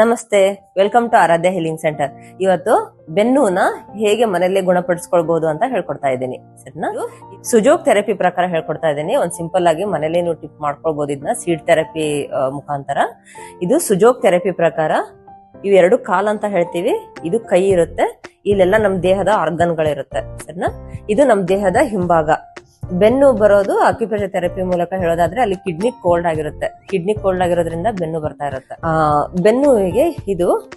ನಮಸ್ತೆ. Welcome to Aaradhya healing centre ಇವತ್ತು ಬೆನ್ನುನ ಹೇಗೆ ಮನೆಯಲ್ಲೇ ಗುಣಪಡಿಸ್ಕೊಳ್ಬಹುದು ಅಂತ ಹೇಳ್ಕೊಡ್ತಾ ಇದ್ದೀನಿ. ಸರಿನಾ? ಸುಜೋಗ್ ಥೆರಪಿ ಪ್ರಕಾರ ಹೇಳ್ಕೊಡ್ತಾ ಇದ್ದೀನಿ. ಒಂದ್ ಸಿಂಪಲ್ ಆಗಿ ಮನೇಲಿ ನೀವು ಟಿಪ್ ಮಾಡ್ಕೊಳ್ಬಹುದು ಇದನ್ನ ಸೀಡ್ ಥೆರಪಿ ಮುಖಾಂತರ. ಇದು ಸುಜೋಗ್ ಥೆರಪಿ ಪ್ರಕಾರ ಇವೆರಡು ಕಾಲ್ ಅಂತ ಹೇಳ್ತೀವಿ. ಇದು ಕೈ ಇರುತ್ತೆ. ಇಲ್ಲೆಲ್ಲ ನಮ್ ದೇಹದ ಆರ್ಗನ್ಗಳಿರುತ್ತೆ ಸರಿನಾ? ಇದು ನಮ್ ದೇಹದ ಹಿಂಭಾಗ. ಬೆನ್ನು ಬರೋದು ಅಕ್ಯುಪ್ರೆಷರ್ ಥೆರಪಿ ಮೂಲಕ ಹೇಳೋದಾದ್ರೆ ಅಲ್ಲಿ ಕಿಡ್ನಿ ಕೋಲ್ಡ್ ಆಗಿರುತ್ತೆ. ಕಿಡ್ನಿ ಕೋಲ್ಡ್ ಆಗಿರೋದ್ರಿಂದ ಬೆನ್ನು ಬರ್ತಾ ಇರುತ್ತೆ. ಆ, ಬೆನ್ನುವಿಗೆ ಇದು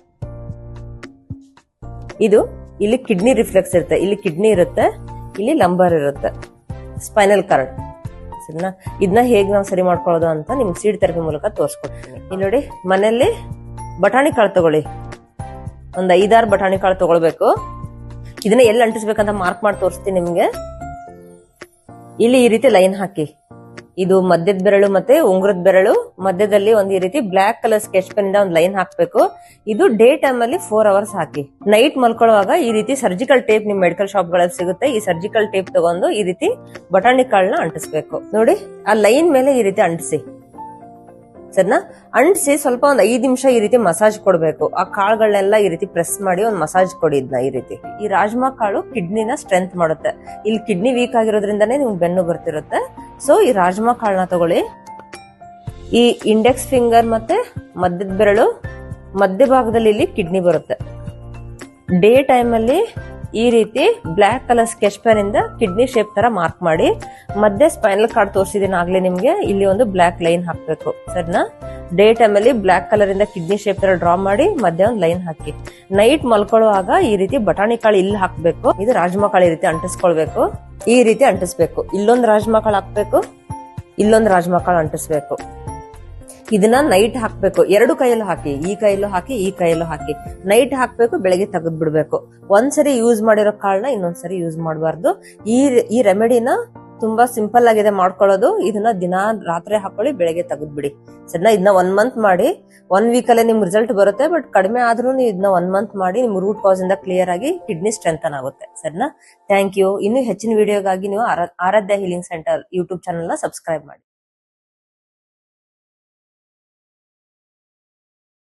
ಇದು ಇಲ್ಲಿ ಕಿಡ್ನಿ ರಿಫ್ಲೆಕ್ಸ್ ಇರುತ್ತೆ. ಇಲ್ಲಿ ಕಿಡ್ನಿ ಇರುತ್ತೆ, ಇಲ್ಲಿ ಲಂಬರ್ ಇರುತ್ತೆ. ಸ್ಪೈನಲ್ ಕಾರ್ಡ್ ಸರಿನಾ? ಇದನ್ನ ಹೇಗೆ ನಾವು ಸರಿ ಮಾಡ್ಕೊಳ್ಳೋದು ಅಂತ ನಿಮ್ಗೆ ಸೀಡ್ ಥೆರಪಿ ಮೂಲಕ ತೋರಿಸ್ಕೊಡ್ತೀನಿ. ಇಲ್ಲಿ ನೋಡಿ, ಮನೆಯಲ್ಲಿ ಬಟಾಣಿ ಕಾಳು ತಗೊಳ್ಳಿ. ಒಂದು ಐದಾರು ಬಟಾಣಿ ಕಾಳು ತಗೊಳ್ಬೇಕು. ಇದನ್ನ ಎಲ್ಲಿ ಅಂಟಿಸ್ಬೇಕಂತ ಮಾರ್ಕ್ ಮಾಡಿ ತೋರಿಸ್ತೀನಿ ನಿಮ್ಗೆ. ಇಲ್ಲಿ ಈ ರೀತಿ ಲೈನ್ ಹಾಕಿ. ಇದು ಮಧ್ಯದ ಬೆರಳು ಮತ್ತೆ ಉಂಗುರದ ಬೆರಳು. ಮಧ್ಯದಲ್ಲಿ ಒಂದು ಈ ರೀತಿ ಬ್ಲಾಕ್ ಕಲರ್ ಸ್ಕೆಚ್ ಪೆನ್ ಇಂದ ಒಂದು ಲೈನ್ ಹಾಕ್ಬೇಕು. ಇದು ಡೇ ಟೈಮ್ ಅಲ್ಲಿ ಫೋರ್ ಅವರ್ಸ್ ಹಾಕಿ. ನೈಟ್ ಮಲ್ಕೊಳ್ಳುವಾಗ ಈ ರೀತಿ ಸರ್ಜಿಕಲ್ ಟೇಪ್ ನಿಮ್ ಮೆಡಿಕಲ್ ಶಾಪ್ಗಳಲ್ಲಿ ಸಿಗುತ್ತೆ. ಈ ಸರ್ಜಿಕಲ್ ಟೇಪ್ ತಗೊಂಡು ಈ ರೀತಿ ಬಟಾಣಿ ಕಾಳನ್ನ ಅಂಟಿಸ್ಬೇಕು. ನೋಡಿ, ಆ ಲೈನ್ ಮೇಲೆ ಈ ರೀತಿ ಅಂಟಿಸಿ. ಸರಿನಾ? ಅಂಟಿಸಿ ಸ್ವಲ್ಪ ಒಂದ್ ಐದು ನಿಮಿಷ ಈ ರೀತಿ ಮಸಾಜ್ ಕೊಡ್ಬೇಕು. ಆ ಕಾಳುಗಳನ್ನೆಲ್ಲ ಈ ರೀತಿ ಪ್ರೆಸ್ ಮಾಡಿ ಒಂದ್ ಮಸಾಜ್ ಕೊಡಿದ್ನ ಈ ರೀತಿ. ಈ ರಾಜ್ಮಾ ಕಾಳು ಕಿಡ್ನಿನ ಸ್ಟ್ರೆಂತ್ ಮಾಡುತ್ತೆ. ಇಲ್ಲಿ ಕಿಡ್ನಿ ವೀಕ್ ಆಗಿರೋದ್ರಿಂದಾನೆ ನಿಮ್ಗೆ ಬೆನ್ನು ಬರ್ತಿರುತ್ತೆ. ಸೊ ಈ ರಾಜ್ಮಾ ಕಾಳನ್ನ ತಗೊಳ್ಳಿ. ಈ ಇಂಡೆಕ್ಸ್ ಫಿಂಗರ್ ಮತ್ತೆ ಮಧ್ಯದ ಬೆರಳು ಮಧ್ಯ ಭಾಗದಲ್ಲಿ ಇಲ್ಲಿ ಕಿಡ್ನಿ ಬರುತ್ತೆ. ಡೇ ಟೈಮ್ ಅಲ್ಲಿ ಈ ರೀತಿ ಬ್ಲಾಕ್ ಕಲರ್ ಸ್ಕೆಚ್ ಪೆನ್ ಇಂದ ಕಿಡ್ನಿ ಶೇಪ್ ತರ ಮಾರ್ಕ್ ಮಾಡಿ, ಮಧ್ಯೆ ಸ್ಪೈನಲ್ ಕಾರ್ಡ್ ತೋರಿಸಿದೀನಿ ಆಗ್ಲೇ ನಿಮ್ಗೆ, ಇಲ್ಲಿ ಒಂದು ಬ್ಲಾಕ್ ಲೈನ್ ಹಾಕ್ಬೇಕು. ಸರಿನಾ? ಡೇ ಟೈಮ್ ಅಲ್ಲಿ ಬ್ಲಾಕ್ ಕಲರಿಂದ ಕಿಡ್ನಿ ಶೇಪ್ ತರ ಡ್ರಾ ಮಾಡಿ, ಮಧ್ಯೆ ಒಂದು ಲೈನ್ ಹಾಕಿ. ನೈಟ್ ಮಲ್ಕೊಳ್ಳುವಾಗ ಈ ರೀತಿ ಬಟಾಣಿ ಕಾಳು ಇಲ್ಲಿ ಹಾಕ್ಬೇಕು. ಇದು ರಾಜ್ಮಾ ಕಾಳು ಈ ರೀತಿ ಅಂಟಿಸ್ಕೊಳ್ಬೇಕು. ಈ ರೀತಿ ಅಂಟಿಸ್ಬೇಕು. ಇಲ್ಲೊಂದು ರಾಜ್ಮಾ ಕಾಳು ಹಾಕ್ಬೇಕು, ಇಲ್ಲೊಂದು ರಾಜ್ಮಾ ಕಾಳು ಅಂಟಿಸ್ಬೇಕು. ಇದನ್ನ ನೈಟ್ ಹಾಕ್ಬೇಕು. ಎರಡು ಕೈಯಲ್ಲೂ ಹಾಕಿ, ಈ ಕೈಯಲ್ಲೂ ಹಾಕಿ, ಈ ಕೈಯಲ್ಲೂ ಹಾಕಿ. ನೈಟ್ ಹಾಕ್ಬೇಕು, ಬೆಳಗ್ಗೆ ತೆಗೆದ್ ಬಿಡ್ಬೇಕು. ಒಂದ್ಸರಿ ಯೂಸ್ ಮಾಡಿರೋ ಕಾಳನ್ನ ಇನ್ನೊಂದ್ಸರಿ ಯೂಸ್ ಮಾಡಬಾರ್ದು. ಈ ಈ ರೆಮಿಡಿನ ತುಂಬಾ ಸಿಂಪಲ್ ಆಗಿದೆ ಮಾಡ್ಕೊಳ್ಳೋದು. ಇದನ್ನ ದಿನ ರಾತ್ರಿ ಹಾಕೊಳ್ಳಿ, ಬೆಳಗ್ಗೆ ತೆಗೆದ್ ಬಿಡಿ. ಸರಿನಾ? ಇದನ್ನ ಒನ್ ಮಂತ್ ಮಾಡಿ. ಒನ್ ವೀಕ್ ಅಲ್ಲೇ ನಿಮ್ ರಿಸಲ್ಟ್ ಬರುತ್ತೆ ಬಟ್ ಕಡಿಮೆ ಆದ್ರೂ ಇದನ್ನ ಒನ್ ಮಂತ್ ಮಾಡಿ ನಿಮ್ ರೂಟ್ ಕಾಸ್ ಇಂದ ಕ್ಲಿಯರ್ ಆಗಿ ಕಿಡ್ನಿ ಸ್ಟ್ರೆಂಥನ್ ಆಗುತ್ತೆ. ಸರಿನಾ? ಥ್ಯಾಂಕ್ ಯು ಇನ್ನು ಹೆಚ್ಚಿನ ವಿಡಿಯೋಗಾಗಿ ನೀವು ಆರಾ- Aaradhya healing centre YouTube channel subscribe ಮಾಡಿ.